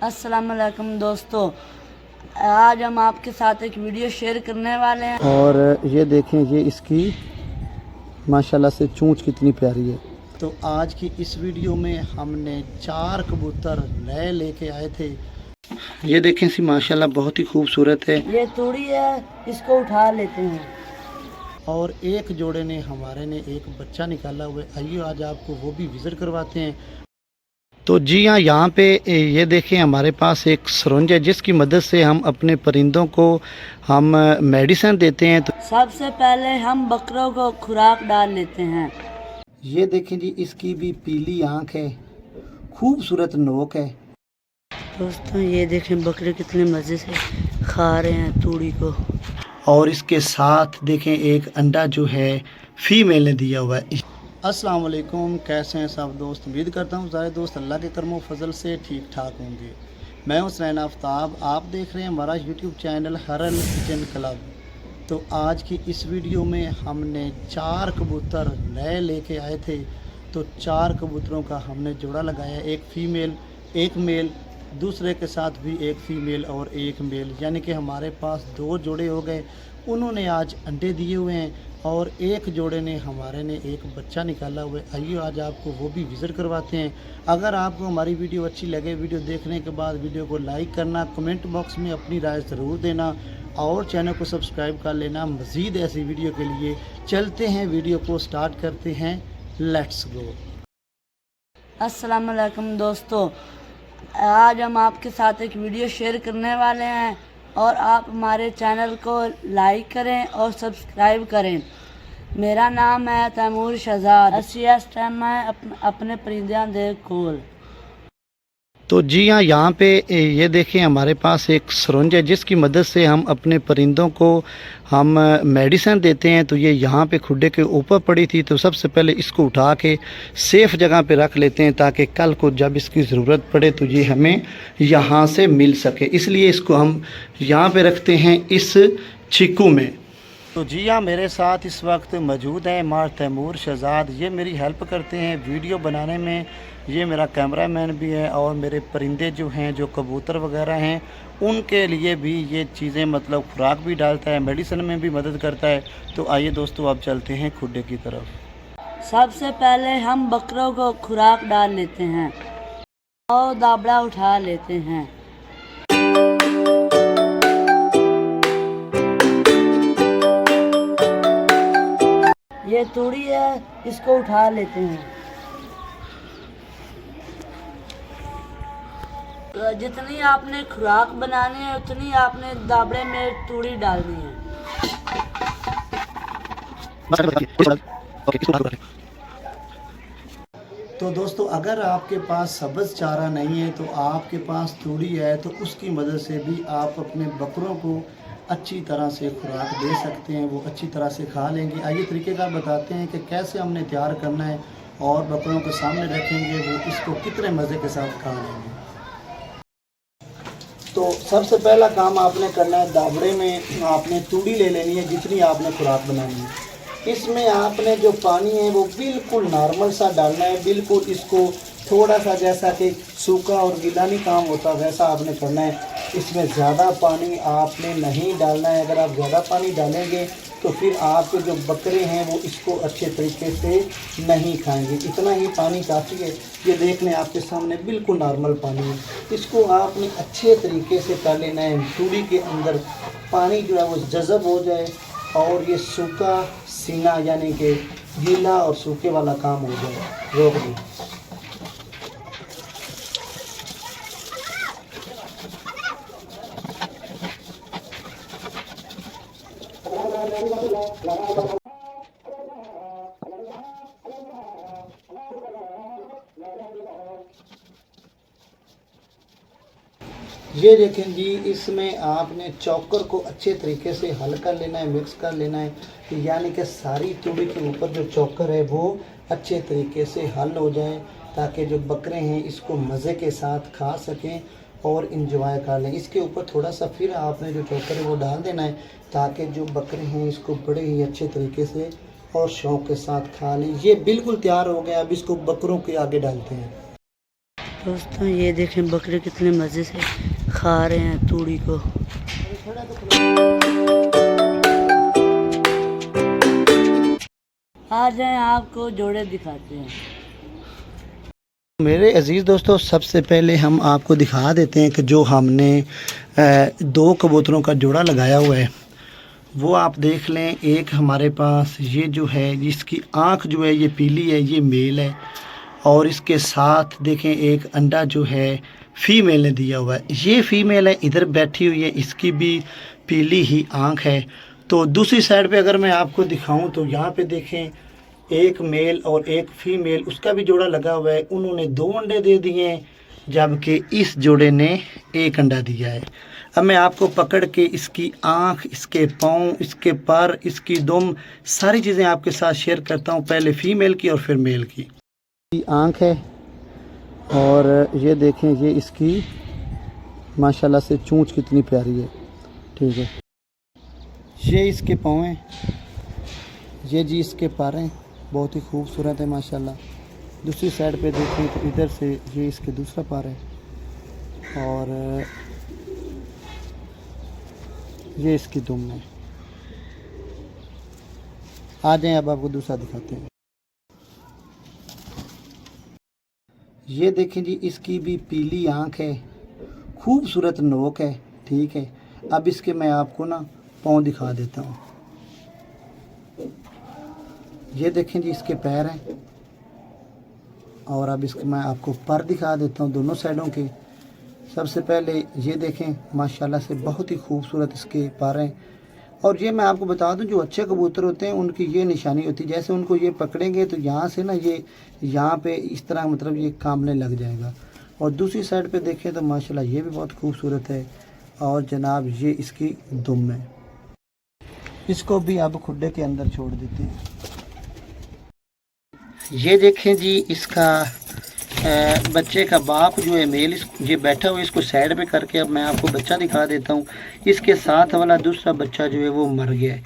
السلام علیکم دوستو آج ہم آپ کے ساتھ ایک ویڈیو شیئر کرنے والے ہیں۔ اور یہ دیکھیں یہ اس کی ماشاءاللہ سے چونچ کتنی پیاری ہے۔ تو آج کی اس ویڈیو میں ہم نے چار کبوتر نئے لے کے آئے تھے۔ یہ دیکھیں سی ماشاءاللہ بہت ہی خوبصورت ہے۔ یہ توڑی ہے اس کو اٹھا لیتے ہیں۔ اور ایک جوڑے نے ہمارے نے ایک بچہ نکالا ہوا ہے آئیے آج آپ کو وہ بھی وزٹ کرواتے ہیں۔ تو جی ہاں یہاں پہ یہ دیکھیں ہمارے پاس ایک سرنج ہے جس کی مدد سے ہم اپنے پرندوں کو ہم میڈیسن دیتے ہیں۔ تو سب سے پہلے ہم بکروں کو خوراک ڈال لیتے ہیں۔ یہ دیکھیں جی اس کی بھی پیلی آنکھ ہے خوبصورت نوک ہے۔ دوستوں یہ دیکھیں بکرے کتنے مزے سے کھا رہے ہیں توڑی کو۔ اور اس کے ساتھ دیکھیں ایک انڈا جو ہے فیمیل نے دیا ہوا ہے۔ السلام علیکم، کیسے ہیں سب دوست؟ امید کرتا ہوں ظاہر دوست اللہ کے کرم و فضل سے ٹھیک ٹھاک ہوں گے۔ میں حسنین آفتاب، آپ دیکھ رہے ہیں ہمارا یوٹیوب چینل ہرل کچن کلب۔ تو آج کی اس ویڈیو میں ہم نے چار کبوتر نئے لے کے آئے تھے۔ تو چار کبوتروں کا ہم نے جوڑا لگایا، ایک فیمیل، ایک میل، دوسرے کے ساتھ بھی ایک فیمیل اور ایک میل۔ یعنی کہ ہمارے پاس دو جوڑے ہو گئے۔ انہوں نے آج انڈے دیے ہوئے ہیں اور ایک جوڑے نے ہمارے نے ایک بچہ نکالا ہوا ہے۔ آئیے آج آپ کو وہ بھی وزٹ کرواتے ہیں۔ اگر آپ کو ہماری ویڈیو اچھی لگے، ویڈیو دیکھنے کے بعد ویڈیو کو لائک کرنا، کمنٹ باکس میں اپنی رائے ضرور دینا اور چینل کو سبسکرائب کر لینا مزید ایسی ویڈیو کے لیے۔ چلتے ہیں، ویڈیو کو سٹارٹ کرتے ہیں۔ Let's go. السلام علیکم دوستو۔ آج ہم آپ کے ساتھ ایک ویڈیو شیئر کرنے والے ہیں۔ اور آپ ہمارے چینل کو لائک کریں اور سبسکرائب کریں۔ میرا نام ہے تیمور شہزاد۔ اسی ایس ٹیم میں اپنے پرندیاں دے کھول۔ تو جی ہاں یہاں پہ یہ دیکھیں، ہمارے پاس ایک سرنج ہے، جس کی مدد سے ہم اپنے پرندوں کو ہم میڈیسن دیتے ہیں۔ تو یہ یہاں پہ کھڈے کے اوپر پڑی تھی۔ تو سب سے پہلے اس کو اٹھا کے سیف جگہ پہ رکھ لیتے ہیں تاکہ کل کو جب اس کی ضرورت پڑے تو یہ ہمیں یہاں سے مل سکے۔ اس لیے اس کو ہم یہاں پہ رکھتے ہیں اس چھکو میں۔ تو جی ہاں میرے ساتھ اس وقت موجود ہیں مار تیمور شہزاد۔ یہ میری ہیلپ کرتے ہیں ویڈیو بنانے میں۔ یہ میرا کیمرہ مین بھی ہے اور میرے پرندے جو ہیں، جو کبوتر وغیرہ ہیں، ان کے لیے بھی یہ چیزیں مطلب خوراک بھی ڈالتا ہے میڈیسن میں بھی مدد کرتا ہے۔ تو آئیے دوستو آپ چلتے ہیں کھڈے کی طرف۔ سب سے پہلے ہم بکروں کو خوراک ڈال لیتے ہیں اور دابڑا اٹھا لیتے ہیں۔ یہ توڑی ہے، اس کو اٹھا لیتے ہیں۔ جتنی آپ نے خوراک بنانی ہے، اتنی آپ نے دابڑے میں توڑی ڈالنی ہے۔ تو دوستو، اگر آپ کے پاس سبز چارہ نہیں ہے، تو آپ کے پاس توڑی ہے، تو اس کی مدد سے بھی آپ اپنے بکروں کو اچھی طرح سے خوراک دے سکتے ہیں، وہ اچھی طرح سے کھا لیں گے۔ آئیے طریقہ کار بتاتے ہیں کہ کیسے ہم نے تیار کرنا ہے اور بکروں کے سامنے رکھیں گے، وہ اس کو کتنے مزے کے ساتھ کھا لیں گے۔ تو سب سے پہلا کام آپ نے کرنا ہے، دابڑے میں آپ نے توڑی لے لینی ہے، جتنی آپ نے خوراک بنانی ہے۔ اس میں آپ نے جو پانی ہے، وہ بالکل نارمل سا ڈالنا ہے، بالکل اس کو تھوڑا سا جیسا کہ سوکھا اور گیلا نہیں کام ہوتا، ویسا آپ نے کرنا ہے۔ اس میں زیادہ پانی آپ نے نہیں ڈالنا ہے۔ اگر آپ زیادہ پانی ڈالیں گے تو پھر آپ کے جو بکرے ہیں وہ اس کو اچھے طریقے سے نہیں کھائیں گے۔ اتنا ہی پانی کافی ہے۔ یہ دیکھ لیں آپ کے سامنے بالکل نارمل پانی ہے۔ اس کو آپ نے اچھے طریقے سے کر لینا ہے۔ چوڑی کے اندر پانی جو ہے وہ جذب ہو جائے اور یہ سوکھا سینہ یعنی کہ گیلا اور سوکھے والا کام ہو جائے۔ روک دیں۔ یہ دیکھیں جی اس میں آپ نے چوکر کو اچھے طریقے سے حل کر لینا ہے مکس کر لینا ہے یعنی کہ ساری چوڑی کے اوپر جو چوکر ہے وہ اچھے طریقے سے حل ہو جائے تاکہ جو بکرے ہیں اس کو مزے کے ساتھ کھا سکیں اور انجوائے کر لیں۔ اس کے اوپر تھوڑا سا پھر آپ نے جو چوکر ہے وہ ڈال دینا ہے تاکہ جو بکرے ہیں اس کو بڑے ہی اچھے طریقے سے اور شوق کے ساتھ کھا لیں۔ یہ بالکل تیار ہو گیا، اب اس کو بکروں کے آگے ڈالتے ہیں۔ دوستوں یہ دیکھیں بکرے کتنے مزے سے کھا رہے ہیں توڑی کو۔ آ جائیں، آپ کو جوڑے دکھاتے ہیں۔ میرے عزیز دوستو، سب سے پہلے ہم آپ کو دکھا دیتے ہیں کہ جو ہم نے دو کبوتروں کا جوڑا لگایا ہوا ہے۔ وہ آپ دیکھ لیں، ایک ہمارے پاس یہ جو ہے، جس کی آنکھ جو ہے، یہ پیلی ہے، یہ میل ہے۔ اور اس کے ساتھ دیکھیں ایک انڈا جو ہے فیمیل نے دیا ہوا ہے۔ یہ فیمیل ہے، ادھر بیٹھی ہوئی ہے، اس کی بھی پیلی ہی آنکھ ہے۔ تو دوسری سائڈ پہ اگر میں آپ کو دکھاؤں تو یہاں پہ دیکھیں ایک میل اور ایک فیمیل، اس کا بھی جوڑا لگا ہوا ہے۔ انہوں نے دو انڈے دے دیے ہیں جبکہ اس جوڑے نے ایک انڈا دیا ہے۔ اب میں آپ کو پکڑ کے اس کی آنکھ، اس کے پاؤں، اس کے پر، اس کی دم، ساری چیزیں آپ کے ساتھ شیئر کرتا ہوں، پہلے فیمیل کی اور پھر میل کی۔ کی آنکھ ہے اور یہ دیکھیں یہ اس کی ماشاءاللہ سے چونچ کتنی پیاری ہے۔ ٹھیک ہے۔ یہ اس کے پاؤں ہیں۔ یہ جی اس کے پار ہیں۔ بہت ہی خوبصورت ہے ماشاءاللہ۔ دوسری سائڈ پہ دیکھیں تو ادھر سے یہ اس کے دوسرا پار ہے۔ اور یہ اس کی دم ہے۔ آ جائیں، اب آپ کو دوسرا دکھاتے ہیں۔ یہ دیکھیں جی اس کی بھی پیلی آنکھ ہے، خوبصورت نوک ہے، ٹھیک ہے۔ اب اس کے میں آپ کو نا پاؤں دکھا دیتا ہوں۔ یہ دیکھیں جی اس کے پیر ہیں۔ اور اب اس کے میں آپ کو پر دکھا دیتا ہوں دونوں سائڈوں کے۔ سب سے پہلے یہ دیکھیں، ماشاءاللہ سے بہت ہی خوبصورت اس کے پر ہیں۔ اور یہ میں آپ کو بتا دوں، جو اچھے کبوتر ہوتے ہیں، ان کی یہ نشانی ہوتی ہے۔ جیسے ان کو یہ پکڑیں گے تو یہاں سے نا یہ یہاں پہ اس طرح مطلب یہ کاملے لگ جائے گا۔ اور دوسری سائڈ پہ دیکھیں تو ماشاءاللہ یہ بھی بہت خوبصورت ہے۔ اور جناب یہ اس کی دم ہے۔ اس کو بھی آپ کھڈے کے اندر چھوڑ دیتے ہیں۔ یہ دیکھیں جی اس کا بچے کا باپ جو ہے، میل یہ بیٹھا ہوا اس کو سائڈ پہ کر کے اب میں آپ کو بچہ دکھا دیتا ہوں۔ اس کے ساتھ والا دوسرا بچہ جو ہے، وہ مر گیا ہے۔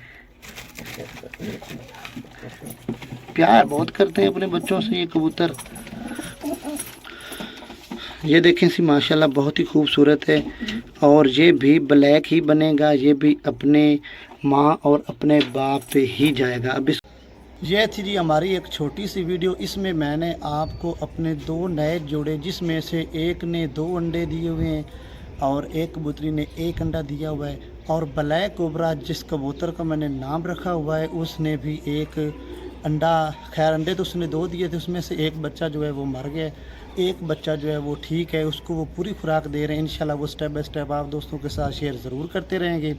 پیار بہت کرتے ہیں اپنے بچوں سے یہ کبوتر۔ یہ دیکھیں سی، ماشاءاللہ بہت ہی خوبصورت ہے۔ اور یہ بھی بلیک ہی بنے گا، یہ بھی اپنے ماں اور اپنے باپ پہ ہی جائے گا۔ اب اس یہ تھی جی ہماری ایک چھوٹی سی ویڈیو، اس میں میں نے آپ کو اپنے دو نئے جوڑے، جس میں سے ایک نے دو انڈے دیے ہوئے ہیں اور ایک کبوتری نے ایک انڈا دیا ہوا ہے اور بلیک کوبرا، جس کبوتر کا میں نے نام رکھا ہوا ہے، اس نے بھی ایک انڈا، خیر انڈے تو اس نے دو دیے تھے، اس میں سے ایک بچہ جو ہے وہ مر گیا ایک بچہ جو ہے وہ ٹھیک ہے، اس کو وہ پوری خوراک دے رہے ہیں، انشاءاللہ وہ سٹیپ بائی سٹیپ آپ دوستوں کے ساتھ شیئر ضرور کرتے رہیں گے۔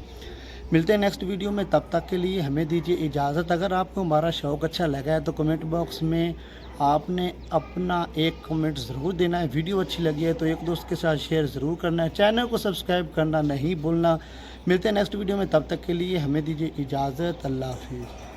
ملتے ہیں نیکسٹ ویڈیو میں. تب تک کے لیے ہمیں دیجیے اجازت. اگر آپ کو ہمارا شوق اچھا لگا ہے تو کمنٹ باکس میں آپ نے اپنا ایک کمنٹ ضرور دینا ہے. ویڈیو اچھی لگی ہے تو ایک دوست کے ساتھ شیئر ضرور کرنا ہے. چینل کو سبسکرائب کرنا نہیں بھولنا. ملتے ہیں نیکسٹ ویڈیو میں. تب تک کے لیے ہمیں دیجیے اجازت. اللہ حافظ.